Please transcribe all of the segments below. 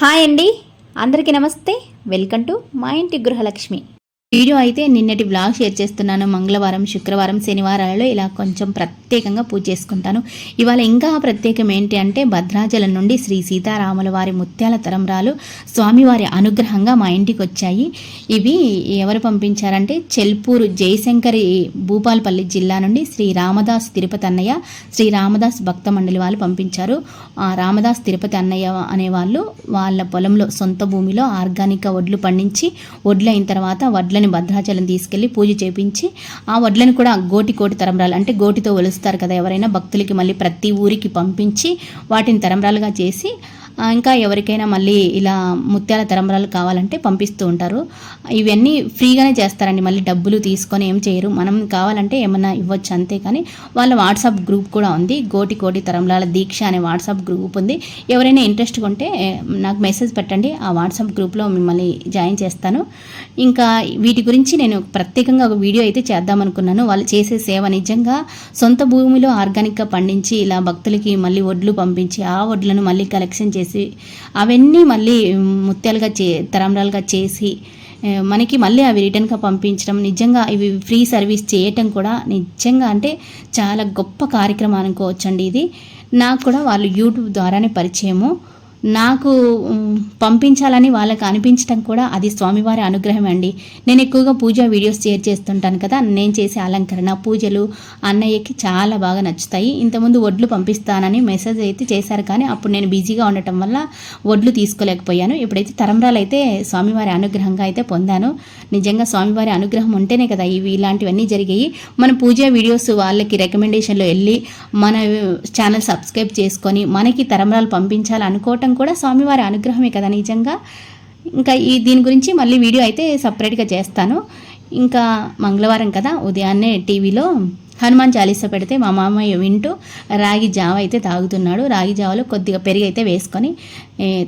Hi అండి. అందరికీ నమస్తే. వెల్కమ్ టు మా ఇంటి గృహలక్ష్మి. వీడియో అయితే నిన్నటి బ్లాగ్ షేర్ చేస్తున్నాను. మంగళవారం శుక్రవారం శనివారాలలో ఇలా కొంచెం ప్రత్యేకంగా పూజ చేసుకుంటాను. ఇవాళ ఇంకా ప్రత్యేకం ఏంటి అంటే భద్రాచలం నుండి శ్రీ సీతారాముల వారి ముత్యాల తరంరాలు స్వామివారి అనుగ్రహంగా మా ఇంటికి వచ్చాయి. ఇవి ఎవరు పంపించారంటే చెల్పూరు జయశంకరి భూపాలపల్లి జిల్లా నుండి శ్రీ రామదాస్ తిరుపతి అన్నయ్య శ్రీ రామదాస్ భక్త మండలి వాళ్ళు పంపించారు. ఆ రామదాస్ తిరుపతి అన్నయ్య అనేవాళ్ళు వాళ్ళ పొలంలో సొంత భూమిలో ఆర్గానిక్ వడ్లు పండించి వడ్లు అయిన తర్వాత వడ్లని భద్రాచలం తీసుకెళ్ళి పూజ చేపించి ఆ వడ్లను కూడా గోటి కోటి తరంరాలు అంటే గోటితో ఒలుస్తారు కదా ఎవరైనా భక్తులకి మళ్ళీ ప్రతి ఊరికి పంపించి వాటిని తరంరాలుగా చేసి ఇంకా ఎవరికైనా మళ్ళీ ఇలా ముత్యాల తరంబరాలు కావాలంటే పంపిస్తూ ఉంటారు. ఇవన్నీ ఫ్రీగానే చేస్తారండి. మళ్ళీ డబ్బులు తీసుకొని ఏం చేయరు. మనం కావాలంటే ఏమన్నా ఇవ్వచ్చు అంతే కానీ వాళ్ళ వాట్సాప్ గ్రూప్ కూడా ఉంది. గోటి కోటి తరంలాల దీక్ష అనే వాట్సాప్ గ్రూప్ ఉంది. ఎవరైనా ఇంట్రెస్ట్ ఉంటే నాకు మెసేజ్ పెట్టండి. ఆ వాట్సాప్ గ్రూప్లో మిమ్మల్ని జాయిన్ చేస్తాను. ఇంకా వీటి గురించి నేను ప్రత్యేకంగా ఒక వీడియో అయితే చేద్దాం అనుకున్నాను వాళ్ళు చేసే సేవ నిజంగా సొంత భూమిలో ఆర్గానిక్గా పండించి ఇలా భక్తులకి మళ్ళీ వడ్లు పంపించి ఆ వడ్లను మళ్ళీ కలెక్షన్ చేసి అవన్నీ మళ్ళీ ముత్యాలుగా చే తరంరాలుగా చేసి మనకి మళ్ళీ అవి రిటర్న్గా పంపించడం నిజంగా ఇవి ఫ్రీ సర్వీస్ చేయటం కూడా నిజంగా అంటే చాలా గొప్ప కార్యక్రమం అనుకోవచ్చండి ఇది. నాకు కూడా వాళ్ళు యూట్యూబ్ ద్వారానే పరిచయము. నాకు పంపించాలని వాళ్ళకి అనిపించడం కూడా అది స్వామివారి అనుగ్రహం అండి. నేను ఎక్కువగా పూజా వీడియోస్ షేర్ చేస్తుంటాను కదా నేను చేసే అలంకరణ పూజలు అన్నయ్యకి చాలా బాగా నచ్చుతాయి. ఇంతకుముందు వడ్లు పంపిస్తానని మెసేజ్ అయితే చేశారు కానీ అప్పుడు నేను బిజీగా ఉండటం వల్ల వడ్లు తీసుకోలేకపోయాను. ఇప్పుడైతే తరంరాలు అయితే స్వామివారి అనుగ్రహంగా అయితే పొందాను. నిజంగా స్వామివారి అనుగ్రహం ఉంటేనే కదా ఇవి ఇలాంటివన్నీ జరిగాయి. మన పూజా వీడియోస్ వాళ్ళకి రికమెండేషన్లో వెళ్ళి మన ఛానల్ సబ్స్క్రైబ్ చేసుకొని మనకి తరంరాలు పంపించాలి అనుకోవటం కూడా స్వామివారి అనుగ్రహమే కదా నిజంగా. ఇంకా ఈ దీని గురించి మళ్ళీ వీడియో అయితే సపరేట్గా చేస్తాను. ఇంకా మంగళవారం కదా ఉదయాన్నే టీవీలో హనుమాన్ చాలీస పెడితే మా మామయ్య వింటూ రాగి జావ అయితే తాగుతున్నాడు. రాగి జావలో కొద్దిగా పెరుగు అయితే వేసుకొని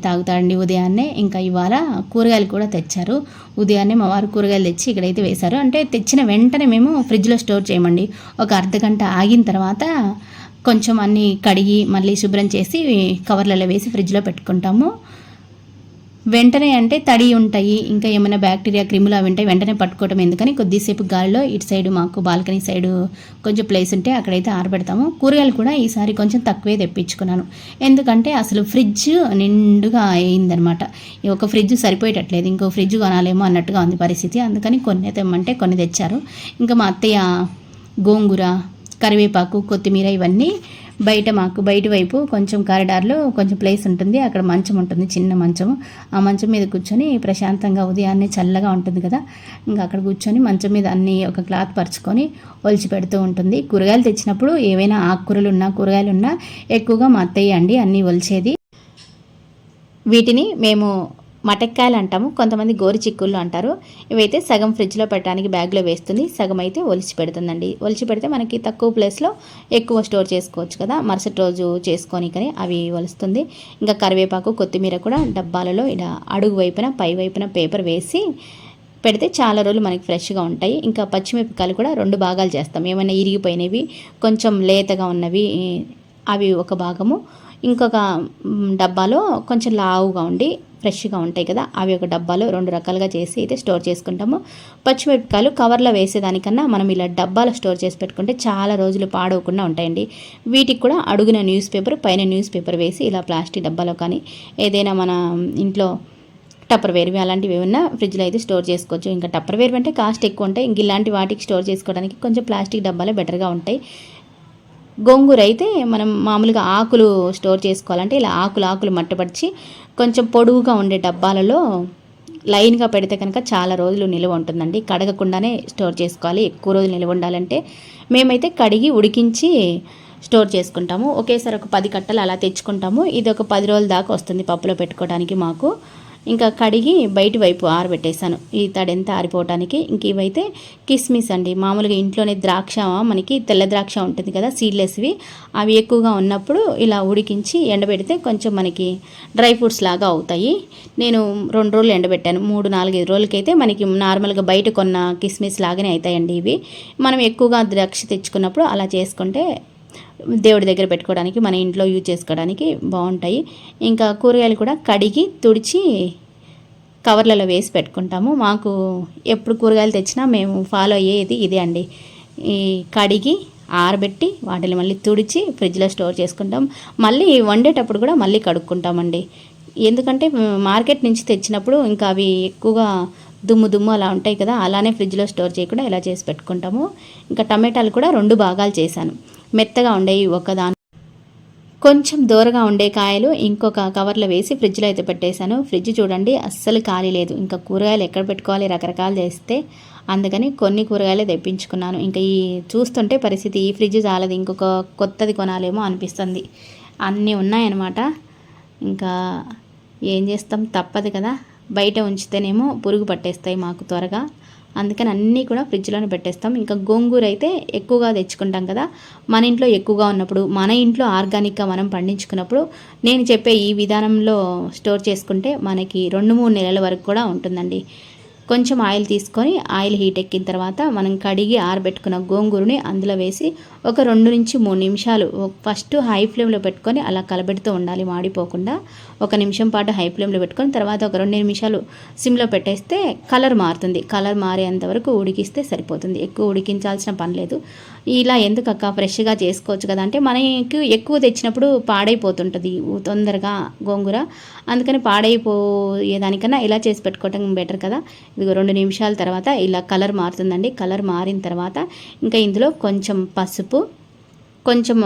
తాగుతాడండి ఉదయాన్నే. ఇంకా ఇవాళ కూరగాయలు కూడా తెచ్చారు. ఉదయాన్నే మా వారు కూరగాయలు తెచ్చి ఇక్కడైతే వేశారు. అంటే తెచ్చిన వెంటనే మేము ఫ్రిడ్జ్లో స్టోర్ చేయమండి. ఒక అర్ధ గంట ఆగిన తర్వాత కొంచెం అన్నీ కడిగి మళ్ళీ శుభ్రం చేసి కవర్లలో వేసి ఫ్రిడ్జ్లో పెట్టుకుంటాము. వెంటనే అంటే తడి ఉంటాయి. ఇంకా ఏమైనా బ్యాక్టీరియా క్రిములు అవి ఉంటాయి. వెంటనే పట్టుకోవటం ఎందుకని కొద్దిసేపు గాలిలో ఇటు సైడ్ మాకు బాల్కనీ సైడ్ కొంచెం ప్లేస్ ఉంటే అక్కడైతే ఆరబెడతాము. కూరగాయలు కూడా ఈసారి కొంచెం తక్కువే తెప్పించుకున్నాను. ఎందుకంటే అసలు ఫ్రిడ్జ్ నిండుగా అయిందనమాట ఒక ఫ్రిడ్జ్ సరిపోయేటట్లేదు. ఇంకో ఫ్రిడ్జ్ కొనాలేమో అన్నట్టుగా ఉంది పరిస్థితి. అందుకని కొన్ని తెమ్మంటే కొన్ని తెచ్చారు. ఇంకా మా అత్తయ్య గోంగూర కరివేపాకు కొత్తిమీర ఇవన్నీ బయట మాకు బయట వైపు కొంచెం కారిడార్లో కొంచెం ప్లేస్ ఉంటుంది. అక్కడ మంచం ఉంటుంది చిన్న మంచం ఆ మంచం మీద కూర్చొని ప్రశాంతంగా ఉదయాన్నే చల్లగా ఉంటుంది కదా. ఇంకా అక్కడ కూర్చొని మంచం మీద అన్ని ఒక క్లాత్ పరుచుకొని ఒలిచి పెడుతూ ఉంటుంది. కూరగాయలు తెచ్చినప్పుడు ఏవైనా ఆకుకూరలు ఉన్నా కూరగాయలు ఉన్నా ఎక్కువగా మా అత్తయ్య అండి అన్నీ ఒలిచేది. వీటిని మేము మటక్కాయలు అంటాము కొంతమంది గోరి చిక్కుళ్ళు అంటారు. ఇవైతే సగం ఫ్రిడ్జ్లో పెట్టడానికి బ్యాగ్లో వేస్తుంది. సగం అయితే ఒలిచి పెడుతుందండి. ఒలిచి పెడితే మనకి తక్కువ ప్లేస్లో ఎక్కువ స్టోర్ చేసుకోవచ్చు కదా. మరుసటి రోజు చేసుకొని కానీ అవి ఒలుస్తుంది. ఇంకా కరివేపాకు కొత్తిమీర కూడా డబ్బాలలో ఇలా అడుగు వైపున పై వైపున పేపర్ వేసి పెడితే చాలా రోజులు మనకి ఫ్రెష్గా ఉంటాయి. ఇంకా పచ్చిమిరపకాయలు కూడా రెండు భాగాలు చేస్తాం. ఏమైనా ఇరిగిపోయినవి కొంచెం లేతగా ఉన్నవి అవి ఒక భాగము. ఇంకొక డబ్బాలో కొంచెం లావుగా ఉండి ఫ్రెష్గా ఉంటాయి కదా అవి ఒక డబ్బాలో రెండు రకాలుగా చేసి అయితే స్టోర్ చేసుకుంటాము. పచ్చిమిరపకాయలు కవర్లో వేసేదానికన్నా మనం ఇలా డబ్బాలో స్టోర్ చేసి పెట్టుకుంటే చాలా రోజులు పాడవకుండా ఉంటాయండి. వీటికి కూడా అడుగున న్యూస్ పేపర్ పైన న్యూస్ పేపర్ వేసి ఇలా ప్లాస్టిక్ డబ్బాలో కానీ ఏదైనా మన ఇంట్లో టప్పర్ వేర్వి అలాంటివి ఏమన్నా ఫ్రిడ్జ్లో అయితే స్టోర్ చేసుకోవచ్చు. ఇంకా టప్పర్ వేర్వి అంటే కాస్ట్ ఎక్కువ ఉంటాయి. ఇంక ఇలాంటి వాటికి స్టోర్ చేసుకోవడానికి కొంచెం ప్లాస్టిక్ డబ్బాలే బెటర్గా ఉంటాయి. గోంగూర అయితే మనం మామూలుగా ఆకులు స్టోర్ చేసుకోవాలంటే ఇలా ఆకులు ఆకులు మట్టపరిచి కొంచెం పొడుగుగా ఉండే డబ్బాలలో లైన్గా పెడితే కనుక చాలా రోజులు నిల్వ ఉంటుందండి. కడగకుండానే స్టోర్ చేసుకోవాలి. ఎక్కువ రోజులు నిల్వ ఉండాలంటే మేమైతే కడిగి ఉడికించి స్టోర్ చేసుకుంటాము. ఒకేసారి ఒక పది కట్టలు అలా తెచ్చుకుంటాము. ఇది ఒక పది రోజుల దాకా వస్తుంది పప్పులో పెట్టుకోవడానికి మాకు. ఇంకా కడిగి బయటి వైపు ఆరబెట్టేశాను. ఈ తడెంత ఆరిపోవటానికి ఇంక ఇవైతే కిస్మిస్ అండి. మామూలుగా ఇంట్లోనే ద్రాక్ష మనకి తెల్ల ద్రాక్ష ఉంటుంది కదా సీడ్లెస్వి. అవి ఎక్కువగా ఉన్నప్పుడు ఇలా ఉడికించి ఎండబెడితే కొంచెం మనకి డ్రై ఫ్రూట్స్ లాగా అవుతాయి. నేను రెండు రోజులు ఎండబెట్టాను. మూడు నాలుగైదు రోజులకైతే మనకి నార్మల్గా బయట కొన్న కిస్మిస్ లాగానే అవుతాయండి ఇవి. మనం ఎక్కువగా ద్రాక్ష తెచ్చుకున్నప్పుడు అలా చేసుకుంటే దేవుడి దగ్గర పెట్టుకోవడానికి మన ఇంట్లో యూజ్ చేసుకోవడానికి బాగుంటాయి. ఇంకా కూరగాయలు కూడా కడిగి తుడిచి కవర్లలో వేసి పెట్టుకుంటాము. మాకు ఎప్పుడు కూరగాయలు తెచ్చినా మేము ఫాలో అయ్యేది ఇదే అండి. ఈ కడిగి ఆరబెట్టి వాటిని మళ్ళీ తుడిచి ఫ్రిడ్జ్లో స్టోర్ చేసుకుంటాం. మళ్ళీ వండేటప్పుడు కూడా మళ్ళీ కడుక్కుంటామండి. ఎందుకంటే మార్కెట్ నుంచి తెచ్చినప్పుడు ఇంకా అవి ఎక్కువగా దుమ్ము దుమ్ము అలా ఉంటాయి కదా అలానే ఫ్రిడ్జ్లో స్టోర్ చేయకుండా ఇలా చేసి పెట్టుకుంటాము. ఇంకా టమాటాలు కూడా రెండు భాగాలు చేశాను. మెత్తగా ఉండేవి ఒకదాని కొంచెం దూరగా ఉండే కాయలు ఇంకొక కవర్లో వేసి ఫ్రిడ్జ్లో అయితే పెట్టేశాను. ఫ్రిడ్జ్ చూడండి అస్సలు ఖాళీ లేదు. ఇంకా కూరగాయలు ఎక్కడ పెట్టుకోవాలి? రకరకాలు చేస్తే అందుకని కొన్ని కూరగాయలే తెప్పించుకున్నాను. ఇంకా ఈ చూస్తుంటే పరిస్థితి ఈ ఫ్రిడ్జ్ చాలదు ఇంకొక కొత్తది కొనాలేమో అనిపిస్తుంది. అన్నీ ఉన్నాయన్నమాట. ఇంకా ఏం చేస్తాం? తప్పదు కదా. బయట ఉంచితేనేమో పురుగు పట్టేస్తాయి మాకు త్వరగా. అందుకని అన్నీ కూడా ఫ్రిడ్జ్లోనే పెట్టేస్తాం. ఇంకా గోంగూర అయితే ఎక్కువగా తెచ్చుకుంటాం కదా. మన ఇంట్లో ఎక్కువగా ఉన్నప్పుడు మన ఇంట్లో ఆర్గానిక్గా మనం పండించుకున్నప్పుడు నేను చెప్పే ఈ విధానంలో స్టోర్ చేసుకుంటే మనకి రెండు మూడు నెలల వరకు కూడా ఉంటుందండి. కొంచెం ఆయిల్ తీసుకొని ఆయిల్ హీట్ ఎక్కిన తర్వాత మనం కడిగి ఆరబెట్టుకున్న గోంగూరని అందులో వేసి ఒక రెండు నుంచి మూడు నిమిషాలు ఫస్ట్ హై ఫ్లేమ్లో పెట్టుకొని అలా కలబెడుతూ ఉండాలి మాడిపోకుండా. ఒక నిమిషం పాటు హై ఫ్లేమ్లో పెట్టుకొని తర్వాత ఒక రెండు నిమిషాలు సిమ్లో పెట్టేస్తే కలర్ మారుతుంది. కలర్ మారేంత వరకు ఉడికిస్తే సరిపోతుంది. ఎక్కువ ఉడికించాల్సిన పని లేదు. ఇలా ఎందుకక్క ఫ్రెష్గా చేసుకోవచ్చు కదా అంటే మనకి ఎక్కువ తెచ్చినప్పుడు పాడైపోతుంటుంది తొందరగా గోంగూర. అందుకని పాడైపోయేదానికన్నా ఇలా చేసి పెట్టుకోవటం బెటర్ కదా. ఇదిగో రెండు నిమిషాల తర్వాత ఇలా కలర్ మారుతుందండి. కలర్ మారిన తర్వాత ఇంకా ఇందులో కొంచెం పసుపు కొంచెం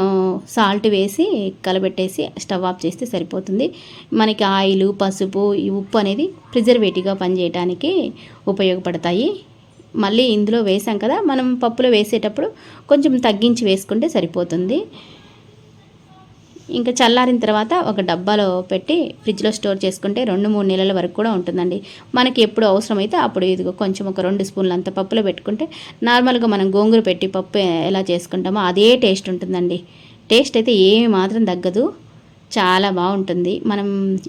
సాల్ట్ వేసి కలబెట్టేసి స్టవ్ ఆఫ్ చేస్తే సరిపోతుంది. మనకి ఆయిల్ పసుపు ఈ ఉప్పు అనేది ప్రిజర్వేటివ్గా పనిచేయడానికి ఉపయోగపడతాయి. మళ్ళీ ఇందులో వేసాం కదా మనం పప్పులో వేసేటప్పుడు కొంచెం తగ్గించి వేసుకుంటే సరిపోతుంది. ఇంకా చల్లారిన తర్వాత ఒక డబ్బాలో పెట్టి ఫ్రిడ్జ్లో స్టోర్ చేసుకుంటే రెండు మూడు నెలల వరకు కూడా ఉంటుందండి. మనకి ఎప్పుడు అవసరమైతే అప్పుడు ఇదిగో కొంచెం ఒక రెండు స్పూన్లు అంత పప్పులో పెట్టుకుంటే నార్మల్గా మనం గోంగూర పెట్టి పప్పు ఎలా చేసుకుంటామో అదే టేస్ట్ ఉంటుందండి. టేస్ట్ అయితే ఏమి మాత్రం తగ్గదు. చాలా బాగుంటుంది. మనం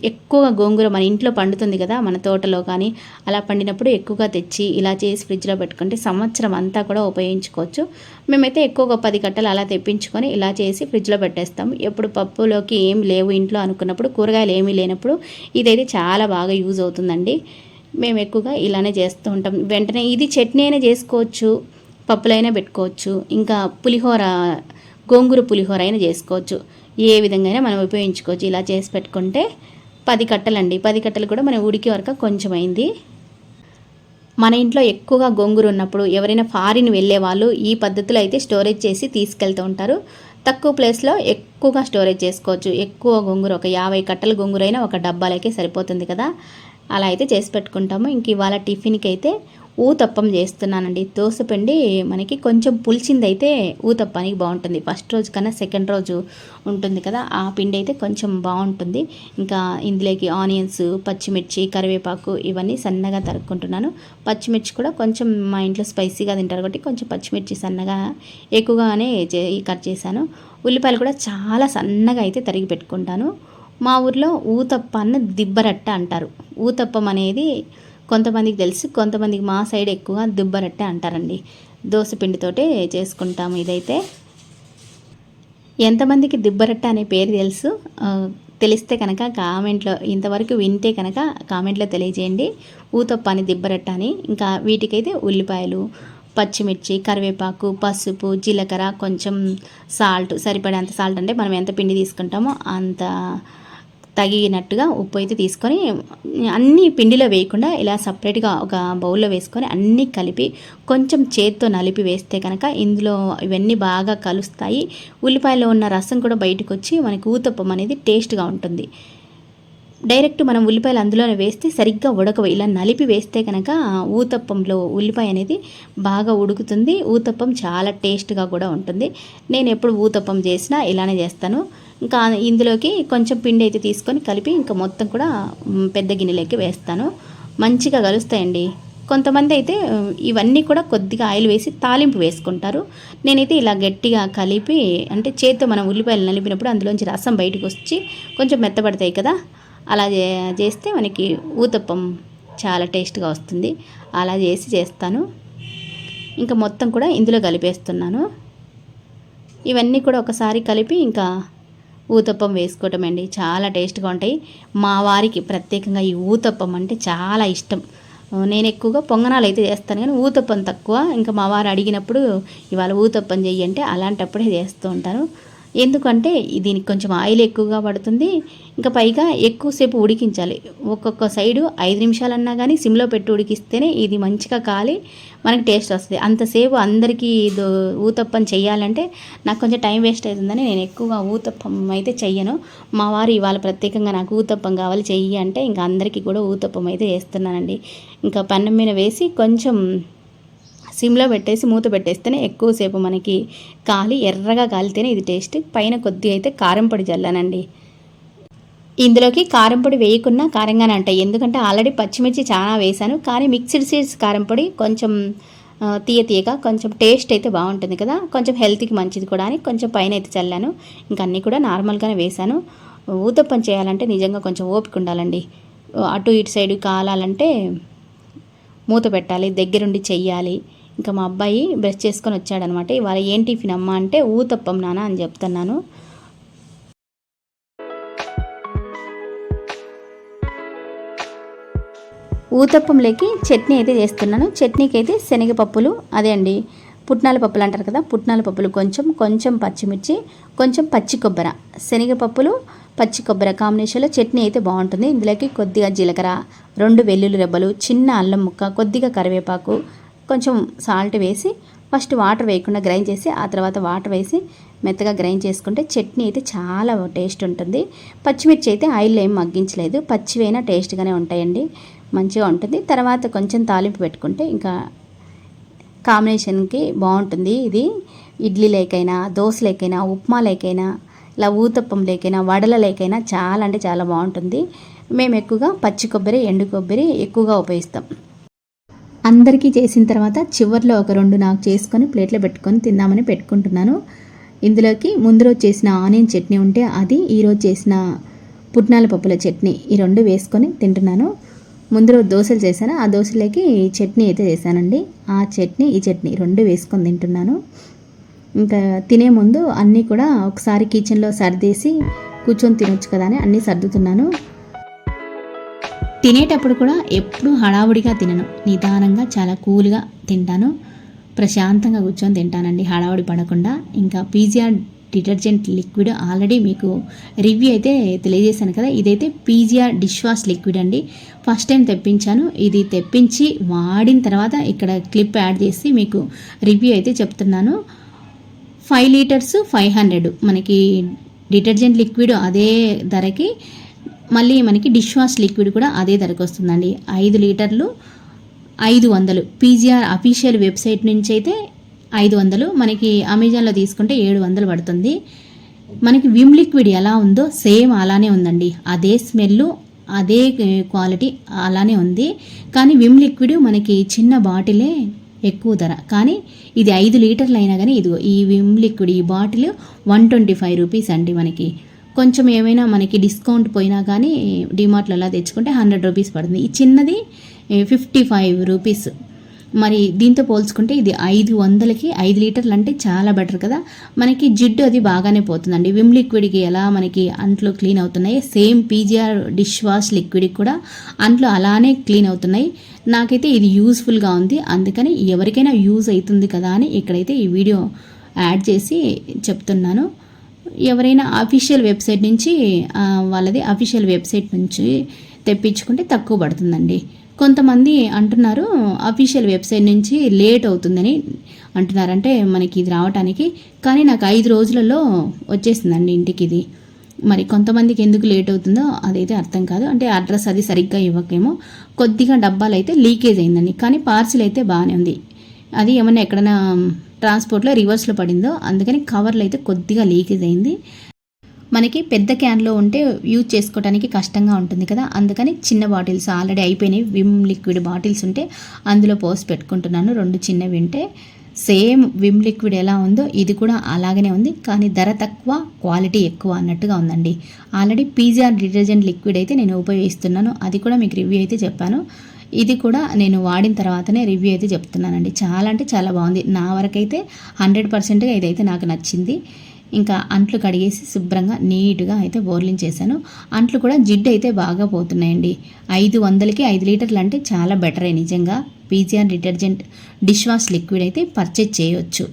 ఎక్కువగా గోంగూర మన ఇంట్లో పండుతుంది కదా మన తోటలో కానీ అలా పండినప్పుడు ఎక్కువగా తెచ్చి ఇలా చేసి ఫ్రిడ్జ్లో పెట్టుకుంటే సంవత్సరం అంతా కూడా ఉపయోగించుకోవచ్చు. మేమైతే ఎక్కువగా పది కట్టలు అలా తెప్పించుకొని ఇలా చేసి ఫ్రిడ్జ్లో పెట్టేస్తాం ఎప్పుడు పప్పులోకి ఏం లేవు ఇంట్లో అనుకున్నప్పుడు కూరగాయలు ఏమీ లేనప్పుడు ఇదైతే చాలా బాగా యూజ్ అవుతుందండి. మేము ఎక్కువగా ఇలానే చేస్తూ ఉంటాం. వెంటనే ఇది చట్నీ అయినా చేసుకోవచ్చు పప్పులైనా పెట్టుకోవచ్చు ఇంకా పులిహోర గోంగూర పులిహోర అయినా చేసుకోవచ్చు. ఏ విధంగా మనం ఉపయోగించుకోవచ్చు. ఇలా చేసి పెట్టుకుంటే పది కట్టలండి. పది కట్టలు కూడా మనం ఉడికే వరకు కొంచెం అయింది మన ఇంట్లో ఎక్కువగా గోంగూర ఉన్నప్పుడు ఎవరైనా ఫారిన్ వెళ్ళే వాళ్ళు ఈ పద్ధతిలో అయితే స్టోరేజ్ చేసి తీసుకెళ్తూ ఉంటారు. తక్కువ ప్లేస్లో ఎక్కువగా స్టోరేజ్ చేసుకోవచ్చు. ఎక్కువ గొంగుర ఒక యాభై కట్టల గొంగురైనా ఒక డబ్బాలకే సరిపోతుంది కదా. అలా అయితే చేసి పెట్టుకుంటాము. ఇంక ఇవాళ టిఫిన్కి అయితే ఊతప్పం చేస్తున్నానండి. దోశపిండి మనకి కొంచెం పులిచింది అయితే ఊతప్పానికి బాగుంటుంది. ఫస్ట్ రోజు కన్నా సెకండ్ రోజు ఉంటుంది కదా ఆ పిండి అయితే కొంచెం బాగుంటుంది. ఇంకా ఇందులోకి ఆనియన్స్ పచ్చిమిర్చి కరివేపాకు ఇవన్నీ సన్నగా తరుక్కుంటున్నాను. పచ్చిమిర్చి కూడా కొంచెం మా ఇంట్లో స్పైసీగా తింటారు కాబట్టి కొంచెం పచ్చిమిర్చి సన్నగా ఎక్కువగానే కట్ చేశాను. ఉల్లిపాయలు కూడా చాలా సన్నగా అయితే తరిగి పెట్టుకుంటాను. మా ఊర్లో ఊతప్ప అన్న దిబ్బరట్ట అంటారు. ఊతప్పం అనేది కొంతమందికి తెలుసు కొంతమందికి మా సైడ్ ఎక్కువ దుబ్బరట్టే అంటారండి. దోశ పిండితోటే చేసుకుంటాము ఇదైతే. ఎంతమందికి దిబ్బరట్ట అనే పేరు తెలుసు? తెలిస్తే కనుక కామెంట్లో ఇంతవరకు వింటే కనుక కామెంట్లో తెలియజేయండి. ఊతప్ప అని దిబ్బరట్ట అని. ఇంకా వీటికైతే ఉల్లిపాయలు పచ్చిమిర్చి కరివేపాకు పసుపు జీలకర్ర కొంచెం సాల్ట్ సరిపడేంత సాల్ట్ అంటే మనం ఎంత పిండి తీసుకుంటామో అంత తగినట్టుగా ఉప్పు అయితే తీసుకొని అన్ని పిండిలో వేయకుండా ఇలా సపరేట్గా ఒక బౌల్లో వేసుకొని అన్నీ కలిపి కొంచెం చేత్తో నలిపి వేస్తే కనుక ఇందులో ఇవన్నీ బాగా కలుస్తాయి. ఉల్లిపాయలో ఉన్న రసం కూడా బయటకు వచ్చి మనకి ఊతప్పం అనేది టేస్ట్గా ఉంటుంది. డైరెక్ట్ మనం ఉల్లిపాయలు అందులోనే వేస్తే సరిగ్గా ఉడకవు. ఇలా నలిపి వేస్తే కనుక ఊతప్పంలో ఉల్లిపాయ అనేది బాగా ఉడుకుతుంది. ఊతప్పం చాలా టేస్ట్గా కూడా ఉంటుంది. నేను ఎప్పుడు ఊతప్పం చేసినా ఇలానే చేస్తాను. ఇంకా ఇందులోకి కొంచెం పిండి అయితే తీసుకొని కలిపి ఇంకా మొత్తం కూడా పెద్ద గిన్నెలోకి వేస్తాను. మంచిగా కలుస్తాయండి. కొంతమంది అయితే ఇవన్నీ కూడా కొద్దిగా ఆయిల్ వేసి తాలింపు వేసుకుంటారు. నేనైతే ఇలా గట్టిగా కలిపి అంటే చేతితో మనం ఉల్లిపాయలు నలిపినప్పుడు అందులోంచి రసం బయటకు వచ్చి కొంచెం మెత్తబడతాయి కదా అలా చేస్తే మనకి ఊతప్పం చాలా టేస్ట్గా వస్తుంది. అలా చేసి చేస్తాను. ఇంకా మొత్తం కూడా ఇందులో కలిపేస్తున్నాను. ఇవన్నీ కూడా ఒకసారి కలిపి ఇంకా ఊతప్పం వేసుకోవటం అండి. చాలా టేస్ట్గా ఉంటాయి. మా వారికి ప్రత్యేకంగా ఈ ఊతప్పం అంటే చాలా ఇష్టం. నేను ఎక్కువగా పొంగనాలు అయితే చేస్తాను కానీ ఊతప్పం తక్కువ. ఇంకా మా వారు అడిగినప్పుడు ఇవాళ ఊతప్పం చెయ్యి అంటే అలాంటప్పుడే చేస్తూ ఉంటాను ఎందుకంటే దీనికి కొంచెం ఆయిల్ ఎక్కువగా పడుతుంది. ఇంకా పైగా ఎక్కువసేపు ఉడికించాలి. ఒక్కొక్క సైడు ఐదు నిమిషాలన్నా కానీ సిమ్లో పెట్టి ఉడికిస్తేనే ఇది మంచిగా కాలి మనకి టేస్ట్ వస్తుంది. అంతసేపు అందరికీ ఇది ఊతప్పం చేయాలంటే నాకు కొంచెం టైం వేస్ట్ అవుతుందని నేను ఎక్కువగా ఊతప్పం అయితే చెయ్యను. మా వారు ఇవాళ ప్రత్యేకంగా నాకు ఊతప్పం కావాలి చెయ్యి అంటే ఇంకా అందరికీ కూడా ఊతప్పం అయితే వేస్తున్నానండి. ఇంకా పన్నం మీద వేసి కొంచెం సిమ్లో పెట్టేసి మూత పెట్టేస్తేనే ఎక్కువసేపు మనకి కాలి ఎర్రగా కాలితేనే ఇది టేస్ట్. పైన కొద్దిగా అయితే కారం పొడి జల్లానండి ఇందులోకి కారం పొడి వేయకున్నా కారంగానే ఉంటాయి ఎందుకంటే ఆల్రెడీ పచ్చిమిర్చి చాలా వేశాను. కానీ మిక్స్డ్ సీడ్స్ కారం పొడి కొంచెం తీయ తీయగా కొంచెం టేస్ట్ అయితే బాగుంటుంది కదా. కొంచెం హెల్త్కి మంచిది కూడా అని కొంచెం పైన అయితే చల్లాను. ఇంకా అన్నీ కూడా నార్మల్గానే వేశాను. ఊతప్పం చేయాలంటే నిజంగా కొంచెం ఓపిక ఉండాలండి. అటు ఇటు సైడ్ కాలాలంటే మూత పెట్టాలి దగ్గరుండి చెయ్యాలి. ఇంకా మా అబ్బాయి బ్రష్ చేసుకొని వచ్చాడనమాట. ఇవాళ ఏం టిఫిన్ అమ్మ అంటే ఊతప్పం నాన్న అని చెప్తున్నాను. ఊతప్పంలోకి చట్నీ అయితే చేస్తున్నాను. చట్నీకి అయితే శనగపప్పులు అదే అండి పుట్నాల పప్పులు అంటారు కదా పుట్నాల పప్పులు కొంచెం కొంచెం పచ్చిమిర్చి కొంచెం పచ్చి కొబ్బరి. శనగపప్పులు పచ్చి కొబ్బరి కాంబినేషన్లో చట్నీ అయితే బాగుంటుంది. ఇందులోకి కొద్దిగా జీలకర్ర రెండు వెల్లుల్లి రెబ్బలు చిన్న అల్లం ముక్క కొద్దిగా కరివేపాకు కొంచెం సాల్ట్ వేసి ఫస్ట్ వాటర్ వేయకుండా గ్రైండ్ చేసి ఆ తర్వాత వాటర్ వేసి మెత్తగా గ్రైండ్ చేసుకుంటే చట్నీ అయితే చాలా టేస్ట్ ఉంటుంది. పచ్చిమిర్చి అయితే ఆయిల్ ఏం మగ్గించలేదు. పచ్చివైనా టేస్ట్గానే ఉంటాయండి. మంచిగా ఉంటుంది. తర్వాత కొంచెం తాలింపు పెట్టుకుంటే ఇంకా కాంబినేషన్కి బాగుంటుంది ఇది. ఇడ్లీ లేకైనా దోశ లేకైనా ఉప్మా లేకైనా ఇలా ఊతప్పం లేకైనా వడల లేకైనా చాలా అంటే చాలా బాగుంటుంది. మేము ఎక్కువగా పచ్చి కొబ్బరి ఎండు కొబ్బరి ఎక్కువగా ఉపయోగిస్తాం. అందరికీ చేసిన తర్వాత చివరిలో ఒక రెండు నాకు చేసుకొని ప్లేట్లో పెట్టుకొని తిందామని పెట్టుకుంటున్నాను. ఇందులోకి ముందు రోజు చేసిన ఆనియన్ చట్నీ ఉంటే అది ఈరోజు చేసిన పుట్నాల పప్పుల చట్నీ ఈ రెండు వేసుకొని తింటున్నాను. ముందు రోజు దోశలు చేశాను? ఆ దోశలోకి చట్నీ అయితే చేశానండి. ఆ చట్నీ ఈ చట్నీ రెండు వేసుకొని తింటున్నాను. ఇంకా తినే ముందు అన్నీ కూడా ఒకసారి కిచెన్లో సర్దేసి కూర్చొని తినొచ్చు కదా అని అన్నీ సర్దుతున్నాను. తినేటప్పుడు కూడా ఎప్పుడూ హడావుడిగా తినను. నిదానంగా చాలా కూల్గా తింటాను. ప్రశాంతంగా కూర్చొని తింటానండి. హడావుడి పడకుండా. ఇంకా పీజియా డిటర్జెంట్ లిక్విడ్ ఆల్రెడీ మీకు రివ్యూ అయితే తెలియజేశాను కదా. ఇదైతే పీజిఆర్ డిష్ వాష్ లిక్విడ్ అండి. ఫస్ట్ టైం తెప్పించాను. ఇది తెప్పించి వాడిన తర్వాత ఇక్కడ క్లిప్ యాడ్ చేసి మీకు రివ్యూ అయితే చెప్తున్నాను. Five litres five hundred. మనకి డిటర్జెంట్ లిక్విడ్ అదే ధరకి మళ్ళీ మనకి డిష్ వాష్ లిక్విడ్ కూడా అదే ధరకు వస్తుందండి. ఐదు లీటర్లు ఐదు వందలు. పీజీఆర్ అఫీషియల్ వెబ్సైట్ నుంచి అయితే ఐదు వందలు. మనకి అమెజాన్లో తీసుకుంటే ఏడు వందలు పడుతుంది. మనకి విమ్ లిక్విడ్ ఎలా ఉందో సేమ్ అలానే ఉందండి. అదే స్మెల్ అదే క్వాలిటీ అలానే ఉంది. కానీ విమ్ లిక్విడ్ మనకి చిన్న బాటిలే ఎక్కువ ధర. కానీ ఇది ఐదు లీటర్లు అయినా కానీ ఇదిగో ఈ విమ్ లిక్విడ్ ఈ bottle one twenty five rupees అండి మనకి. కొంచెం ఏమైనా మనకి డిస్కౌంట్ పోయినా కానీ డిమార్ట్లో అలా తెచ్చుకుంటే హండ్రెడ్ రూపీస్ పడుతుంది. ఈ చిన్నది ఫిఫ్టీ ఫైవ్ రూపీస్ మరి దీంతో పోల్చుకుంటే ఇది ఐదు వందలకి ఐదు లీటర్లు అంటే చాలా బెటర్ కదా. మనకి జిడ్డు అది బాగానే పోతుందండి. విమ్ లిక్విడ్కి ఎలా మనకి అంట్లు క్లీన్ అవుతున్నాయి సేమ్ పీజీఆర్ డిష్ వాష్ లిక్విడ్కి కూడా అంట్లు అలానే క్లీన్ అవుతున్నాయి. నాకైతే ఇది యూస్ఫుల్గా ఉంది. అందుకని ఎవరికైనా యూజ్ అవుతుంది కదా అని ఇక్కడైతే ఈ వీడియో యాడ్ చేసి చెప్తున్నాను. ఎవరైనా అఫీషియల్ వెబ్సైట్ నుంచి వాళ్ళది అఫీషియల్ వెబ్సైట్ నుంచి తెప్పించుకుంటే తక్కువ పడుతుందండి. కొంతమంది అంటున్నారు అఫీషియల్ వెబ్సైట్ నుంచి లేట్ అవుతుందని అంటున్నారంటే మనకి ఇది రావడానికి కానీ నాకు ఐదు రోజులలో వచ్చేసిందండి ఇంటికి ఇది మరి కొంతమందికి ఎందుకు లేట్ అవుతుందో అదైతే అర్థం కాదు. అంటే అడ్రస్ అది సరిగ్గా ఇవ్వకేమో కొద్దిగా డబ్బాలు అయితే లీకేజ్ అయిందండి. కానీ పార్సిల్ అయితే బాగానే ఉంది. అది ఏమన్నా ఎక్కడైనా ట్రాన్స్పోర్ట్లో రివర్స్లో పడిందో అందుకని కవర్లు అయితే కొద్దిగా లీకేజ్ అయింది. మనకి పెద్ద క్యాన్లో ఉంటే యూజ్ చేసుకోవడానికి కష్టంగా ఉంటుంది కదా. అందుకని చిన్న బాటిల్స్ ఆల్రెడీ అయిపోయినాయి. విమ్ లిక్విడ్ బాటిల్స్ ఉంటే అందులో పోసి పెట్టుకుంటున్నాను. రెండు చిన్నవి ఉంటే సేమ్ విమ్ లిక్విడ్ ఎలా ఉందో ఇది కూడా అలాగనే ఉంది. కానీ ధర తక్కువ క్వాలిటీ ఎక్కువ అన్నట్టుగా ఉందండి. ఆల్రెడీ పీజీఆర్ డిటర్జెంట్ లిక్విడ్ అయితే నేను ఉపయోగిస్తున్నాను. అది కూడా మీకు రివ్యూ అయితే చెప్పాను. ఇది కూడా నేను వాడిన తర్వాతనే రివ్యూ అయితే చెప్తున్నానండి. చాలా అంటే చాలా బాగుంది. నా వరకైతే హండ్రెడ్ పర్సెంట్గా ఇదైతే నాకు నచ్చింది. ఇంకా అంట్లు కడిగేసి శుభ్రంగా నీట్గా అయితే బోర్లింగ్ చేశాను. అంట్లు కూడా జిడ్డు అయితే బాగా పోతున్నాయండి. ఐదు వందలకి ఐదు లీటర్లు అంటే చాలా బెటరే నిజంగా. PGR detergent dish wash liquid అయితే పర్చేజ్ చేయవచ్చు